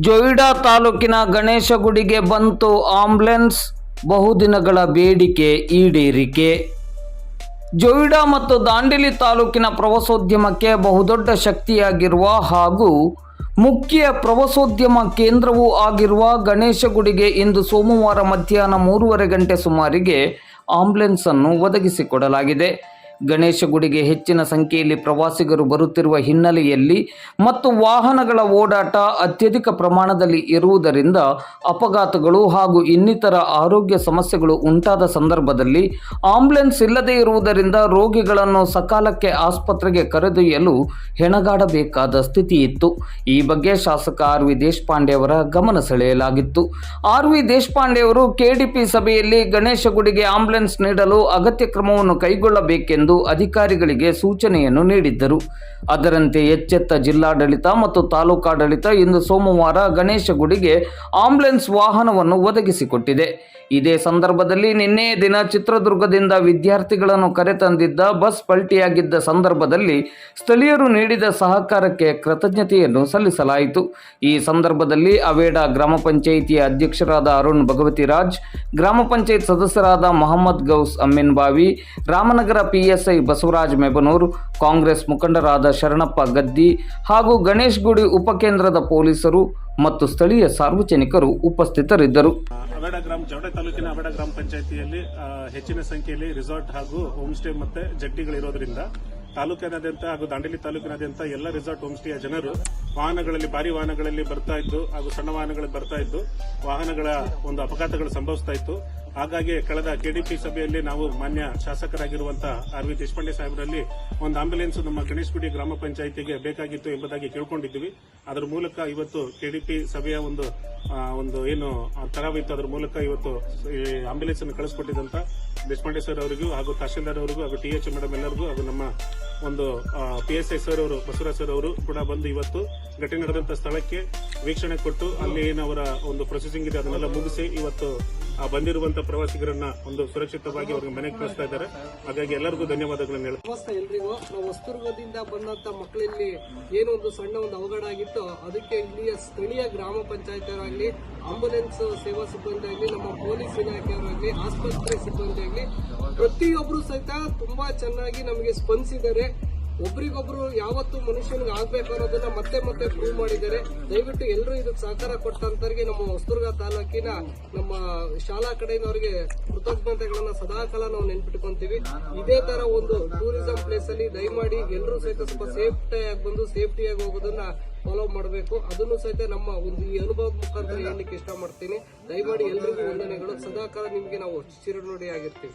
ಜೊಯ್ಡಾ ತಾಲೂಕಿನ ಗಣೇಶ ಗುಡಿಗೆ ಬಂತು ಆಂಬ್ಯುಲೆನ್ಸ್ ಬಹುದಿನಗಳ ಬೇಡಿಕೆ ಈಡೇರಿಕೆ. ಜೊಯ್ಡಾ ಮತ್ತು ದಾಂಡೇಲಿ ತಾಲೂಕಿನ ಪ್ರವಾಸೋದ್ಯಮಕ್ಕೆ ಬಹುದೊಡ್ಡ ಶಕ್ತಿಯಾಗಿರುವ ಹಾಗೂ ಮುಖ್ಯ ಪ್ರವಾಸೋದ್ಯಮ ಕೇಂದ್ರವೂ ಆಗಿರುವ ಗಣೇಶ ಗುಡಿಗೆ ಇಂದು ಸೋಮವಾರ ಮಧ್ಯಾಹ್ನ ಮೂರುವರೆ ಗಂಟೆ ಸುಮಾರಿಗೆ ಆಂಬ್ಯುಲೆನ್ಸ್ ಅನ್ನು ಒದಗಿಸಿಕೊಡಲಾಗಿದೆ. ಗಣೇಶ ಗುಡಿಗೆ ಹೆಚ್ಚಿನ ಸಂಖ್ಯೆಯಲ್ಲಿ ಪ್ರವಾಸಿಗರು ಬರುತ್ತಿರುವ ಹಿನ್ನೆಲೆಯಲ್ಲಿ ಮತ್ತು ವಾಹನಗಳ ಓಡಾಟ ಅತ್ಯಧಿಕ ಪ್ರಮಾಣದಲ್ಲಿ ಇರುವುದರಿಂದ ಅಪಘಾತಗಳು ಹಾಗೂ ಇನ್ನಿತರ ಆರೋಗ್ಯ ಸಮಸ್ಯೆಗಳು ಉಂಟಾದ ಸಂದರ್ಭದಲ್ಲಿ ಆಂಬ್ಯುಲೆನ್ಸ್ ಇಲ್ಲದೇ ಇರುವುದರಿಂದ ರೋಗಿಗಳನ್ನು ಸಕಾಲಕ್ಕೆ ಆಸ್ಪತ್ರೆಗೆ ಕರೆದೊಯ್ಯಲು ಹೆಣಗಾಡಬೇಕಾದ ಸ್ಥಿತಿ ಇತ್ತು. ಈ ಬಗ್ಗೆ ಶಾಸಕ ಆರ್ ವಿ ದೇಶಪಾಂಡೆ ಅವರ ಗಮನ ಸೆಳೆಯಲಾಗಿತ್ತು. ಆರ್ ವಿ ದೇಶಪಾಂಡೆ ಅವರು ಕೆಡಿಪಿ ಸಭೆಯಲ್ಲಿ ಗಣೇಶ ಗುಡಿಗೆ ಆಂಬ್ಯುಲೆನ್ಸ್ ನೀಡಲು ಅಗತ್ಯ ಕ್ರಮವನ್ನು ಕೈಗೊಳ್ಳಬೇಕೆಂದು ಅಧಿಕಾರಿಗಳಿಗೆ ಸೂಚನೆಯನ್ನು ನೀಡಿದ್ದರು. ಅದರಂತೆ ಎಚ್ಚೆತ್ತ ಜಿಲ್ಲಾಡಳಿತ ಮತ್ತು ತಾಲೂಕಾಡಳಿತ ಇಂದು ಸೋಮವಾರ ಗಣೇಶ ಗುಡಿಗೆ ಆಂಬ್ಯುಲೆನ್ಸ್ ವಾಹನವನ್ನು ಒದಗಿಸಿಕೊಟ್ಟಿದೆ. ಇದೇ ಸಂದರ್ಭದಲ್ಲಿ ನಿನ್ನೆಯ ದಿನ ಚಿತ್ರದುರ್ಗದಿಂದ ವಿದ್ಯಾರ್ಥಿಗಳನ್ನು ಕರೆತಂದಿದ್ದ ಬಸ್ ಪಲ್ಟಿಯಾಗಿದ್ದ ಸಂದರ್ಭದಲ್ಲಿ ಸ್ಥಳೀಯರು ನೀಡಿದ ಸಹಕಾರಕ್ಕೆ ಕೃತಜ್ಞತೆಯನ್ನು ಸಲ್ಲಿಸಲಾಯಿತು. ಈ ಸಂದರ್ಭದಲ್ಲಿ ಅವೇಡ ಗ್ರಾಮ ಪಂಚಾಯಿತಿಯ ಅಧ್ಯಕ್ಷರಾದ ಅರುಣ್ ಭಗವತಿರಾಜ್, ಗ್ರಾಮ ಪಂಚಾಯತ್ ಸದಸ್ಯರಾದ ಮೊಹಮ್ಮದ್ ಗೌಸ್ ಅಮ್ಮಿನ್ಬಾವಿ, ರಾಮನಗರ ಪಿಎಸ್ಐ ಬಸವರಾಜ್ ಮೆಬನೂರು, ಕಾಂಗ್ರೆಸ್ ಮುಖಂಡರಾದ ಶರಣಪ್ಪ ಗದ್ದಿ ಹಾಗೂ ಗಣೇಶ್ ಗುಡಿ ಉಪಕೇಂದ್ರದ ಪೊಲೀಸರು ಮತ್ತು ಸ್ಥಳೀಯ ಸಾರ್ವಜನಿಕರು ಉಪಸ್ಥಿತರಿದ್ದರು. ಅಬೇಡ ಗ್ರಾಮ ಜವಡೆ ತಾಲೂಕಿನ ಅಬೇಡ ಗ್ರಾಮ ಪಂಚಾಯಿತಿಯಲ್ಲಿ ಹೆಚ್ಚಿನ ಸಂಖ್ಯೆಯಲ್ಲಿ ರೆಸಾರ್ಟ್ ಹಾಗೂ ಹೋಮ್ ಸ್ಟೇ ಮತ್ತೆ ಜಟ್ಟಿಗಳಿರೋದ್ರಿಂದ ತಾಲೂಕಿನಾದ್ಯಂತ ಹಾಗೂ ದಾಂಡೇಲಿ ತಾಲೂಕಿನಾದ್ಯಂತ ಎಲ್ಲ ರಿಸಾರ್ಟ್ ಹೋಮ್ ಸ್ಟೇಯ ಜನರು ವಾಹನಗಳಲ್ಲಿ, ಭಾರಿ ವಾಹನಗಳಲ್ಲಿ ಬರ್ತಾ ಇದ್ದು ಹಾಗೂ ಸಣ್ಣ ವಾಹನಗಳಲ್ಲಿ ಬರ್ತಾ ಇದ್ದು ವಾಹನಗಳ ಒಂದು ಅಪಘಾತಗಳು ಸಂಭವಿಸ್ತಾ ಇತ್ತು. ಹಾಗಾಗಿ ಕಳೆದ ಕೆಡಿಪಿ ಸಭೆಯಲ್ಲಿ ನಾವು ಮಾನ್ಯ ಶಾಸಕರಾಗಿರುವಂತಹ ಆರ್ ದೇಶಪಾಂಡೆ ಸಾಹೇಬರಲ್ಲಿ ಒಂದು ಆಂಬ್ಯುಲೆನ್ಸ್ ನಮ್ಮ ಗಣೇಶಗುಡಿ ಗ್ರಾಮ ಪಂಚಾಯಿತಿಗೆ ಬೇಕಾಗಿತ್ತು ಎಂಬುದಾಗಿ ಕೇಳಿಕೊಂಡಿದ್ದೀವಿ. ಅದರ ಮೂಲಕ ಇವತ್ತು ಕೆಡಿಪಿ ಸಭೆಯ ಒಂದು ಒಂದು ಏನು ತರವಿತ್ತು. ಅದರ ಮೂಲಕ ಇವತ್ತು ಈ ಆಂಬ್ಯುಲೆನ್ಸ್ ಅನ್ನು ಕಳಿಸ್ಕೊಟ್ಟಿದ್ದಂತ ದೇಶಪಾಂಡೆ ಸರ್ ಅವರಿಗೂ ಹಾಗೂ ತಹಶೀಲ್ದಾರ್ ಅವರಿಗೂ ಹಾಗೂ ಟಿ ಎಚ್ ಮೇಡಮ್ ಎಲ್ಲರಿಗೂ ಹಾಗೂ ನಮ್ಮ ಒಂದು ಪಿ ಎಸ್ ಐ ಸರ್ ಅವರು, ಬಸವರಾಜ್ ಸರ್ ಅವರು ಕೂಡ ಬಂದು ಇವತ್ತು ಘಟನೆ ನಡೆದಂತ ಸ್ಥಳಕ್ಕೆ ವೀಕ್ಷಣೆ ಕೊಟ್ಟು ಅಲ್ಲಿ ಏನವರ ಒಂದು ಪ್ರೊಸೆಸಿಂಗ್ ಇದೆ ಅದನ್ನೆಲ್ಲ ಮುಗಿಸಿ ಇವತ್ತು ಆ ಬಂದಿರುವಂತ ಪ್ರವಾಸಿಗರನ್ನ ಒಂದು ಸುರಕ್ಷಿತವಾಗಿ ಅವ್ರಿಗೆ ಮನೆಗೆ ಕಳಿಸ್ತಾ ಇದ್ದಾರೆ. ಹಾಗಾಗಿ ಎಲ್ಲರಿಗೂ ಧನ್ಯವಾದಗಳನ್ನು ಹೇಳಿ. ನಮಸ್ತೆ ಎಲ್ರಿಗೂ. ನಾವು ವಸ್ತುರ್ಗದಿಂದ ಬಂದಂತ ಮಕ್ಕಳಲ್ಲಿ ಏನೋ ಒಂದು ಸಣ್ಣ ಒಂದು ಅವಘಡ ಆಗಿತ್ತು. ಅದಕ್ಕೆ ಇಲ್ಲಿಯ ಸ್ಥಳೀಯ ಗ್ರಾಮ ಪಂಚಾಯತ್ ಆಂಬುಲೆನ್ಸ್ ಸೇವಾ ಸಿಬ್ಬಂದಿ ಆಗಲಿ ನಮ್ಮ ಪೊಲೀಸ್ ಇಲಾಖೆಯವರಾಗಲಿ, ಆಸ್ಪತ್ರೆ ಸಿಬ್ಬಂದಿ ಆಗಲಿ ಪ್ರತಿಯೊಬ್ಬರು ಸಹಿತ ತುಂಬಾ ಚೆನ್ನಾಗಿ ನಮಗೆ ಸ್ಪಂದಿಸಿದ್ದಾರೆ. ಒಬ್ರಿಗೊಬ್ರು ಯಾವತ್ತು ಮನುಷ್ಯನಿಗೆ ಆಗ್ಬೇಕು ಅನ್ನೋದನ್ನ ಮತ್ತೆ ಮತ್ತೆ ಪ್ರೂವ್ ಮಾಡಿದ್ದಾರೆ. ದಯವಿಟ್ಟು ಎಲ್ಲರೂ ಇದಕ್ಕೆ ಸಹಕಾರ ಕೊಟ್ಟಂತವ್ರಿಗೆ ನಮ್ಮ ಹೊಸದುರ್ಗ ತಾಲೂಕಿನ ನಮ್ಮ ಶಾಲಾ ಕಡೆಯಿಂದ ಕೃತಜ್ಞತೆಗಳನ್ನ ಸದಾಕಾಲ ನಾವು ನೆನ್ಪಿಟ್ಕೊಂತೀವಿ. ಇದೇ ತರ ಒಂದು ಟೂರಿಸಂ ಪ್ಲೇಸ್ ಅಲ್ಲಿ ದಯಮಾಡಿ ಎಲ್ಲರೂ ಸಹಿತ ಸ್ವಲ್ಪ ಸೇಫ್ಟಿಯಾಗಿ ಬಂದು ಸೇಫ್ಟಿಯಾಗಿ ಹೋಗೋದನ್ನ ಫಾಲೋ ಮಾಡಬೇಕು. ಅದನ್ನು ಸಹಿತ ನಮ್ಮ ಒಂದು ಈ ಅನುಭವದ ಮುಖಾಂತರ ಹೇಳಲಿಕ್ಕೆ ಇಷ್ಟ ಮಾಡ್ತೀನಿ ದಯಮಾಡಿ ಎಲ್ರಿಗೂ ವಂದನೆಗಳು. ಸದಾಕಾಲ ನಿಮಗೆ ನಾವು ಚಿರನುಡಿ ಆಗಿರ್ತೀವಿ